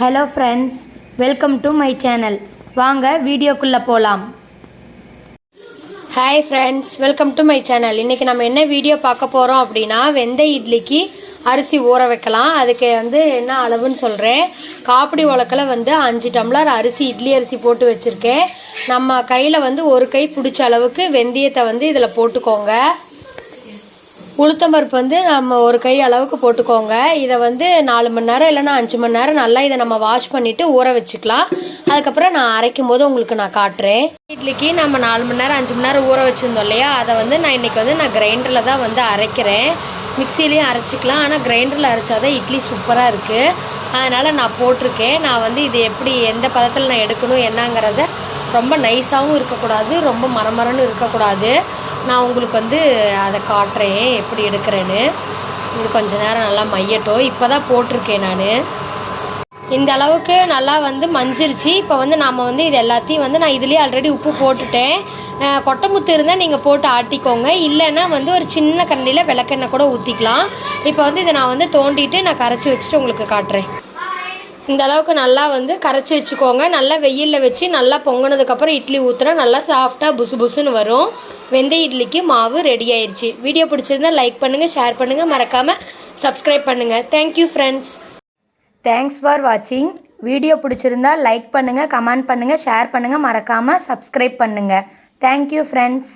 Hello friends welcome to my channel வாங்க வீடியோக்குள்ளே போகலாம் hi friends welcome to my channel இன்றைக்கி நம்ம என்ன வீடியோ பார்க்க போகிறோம் அப்படின்னா வெந்த இட்லிக்கு அரிசி ஊற வைக்கலாம். அதுக்கு வந்து என்ன அளவுன்னு சொல்கிறேன் காப்பிடி உலக்கில் வந்து அஞ்சு டம்ளர் அரிசி இட்லி அரிசி போட்டு வச்சுருக்கேன். நம்ம கையில் வந்து ஒரு கை பிடிச்ச அளவுக்கு வெந்தயத்தை வந்து இதில் போட்டுக்கோங்க. உளுத்தம்பருப்பு வந்து நம்ம ஒரு கை அளவுக்கு போட்டுக்கோங்க. இதை வந்து நாலு மணி நேரம் இல்லைன்னா அஞ்சு மணி நேரம் நல்லா இதை நம்ம வாஷ் பண்ணிவிட்டு ஊற வச்சுக்கலாம். அதுக்கப்புறம் நான் அரைக்கும் போது உங்களுக்கு நான் காட்டுறேன். இட்லிக்கு நம்ம நாலு மணி நேரம் அஞ்சு மணி நேரம் ஊற வச்சுருந்தோம் இல்லையா? அதை வந்து நான் இன்றைக்கி வந்து நான் கிரைண்டரில் தான் வந்து அரைக்கிறேன். மிக்சிலையும் அரைச்சிக்கலாம். ஆனால் கிரைண்டரில் அரைச்சா தான் இட்லி சூப்பராக இருக்குது அதனால் நான் போட்டிருக்கேன். நான் வந்து இது எப்படி எந்த பதத்தில் நான் எடுக்கணும் என்னங்கிறத ரொம்ப நைஸாகவும் இருக்கக்கூடாது. ரொம்ப மரமரன்னு இருக்கக்கூடாது. நான் உங்களுக்கு வந்து அதை காட்டுறேன் எப்படி எடுக்கிறேன்னு. இது கொஞ்ச நேரம் நல்லா மையட்டும். இப்போ தான் போட்டிருக்கேன் நான். இந்த அளவுக்கு நல்லா வந்து மஞ்சிருச்சு. இப்போ வந்து நாம் வந்து இது எல்லாத்தையும் வந்து நான் இதுலேயே ஆல்ரெடி உப்பு போட்டுட்டேன். கொட்டை இருந்தால் நீங்கள் போட்டு ஆட்டிக்கோங்க. இல்லைன்னா வந்து ஒரு சின்ன கண்ணியில் விளக்கெண்ணெய் கூட ஊற்றிக்கலாம் இப்போ வந்து இதை நான் வந்து தோண்டிட்டு நான் கரைச்சி வச்சுட்டு உங்களுக்கு காட்டுறேன். இந்த அளவுக்கு நல்லா வந்து கரைச்சி வச்சுக்கோங்க. நல்லா வெயிலில் வச்சு நல்லா பொங்கினதுக்கப்புறம் இட்லி ஊற்றுனா நல்லா சாஃப்டாக புசு புசுன்னு வரும். வெந்தய இட்லிக்கு மாவு ரெடி ஆயிடுச்சு வீடியோ பிடிச்சிருந்தா லைக் பண்ணுங்கள் ஷேர் பண்ணுங்கள் மறக்காமல் சப்ஸ்கிரைப் பண்ணுங்கள் thank you friends thanks for வாட்சிங் வீடியோ பிடிச்சிருந்தா லைக் பண்ணுங்கள் கமெண்ட் பண்ணுங்கள் ஷேர் பண்ணுங்கள் மறக்காமல் சப்ஸ்கிரைப் பண்ணுங்கள் தேங்க்யூ ஃப்ரெண்ட்ஸ்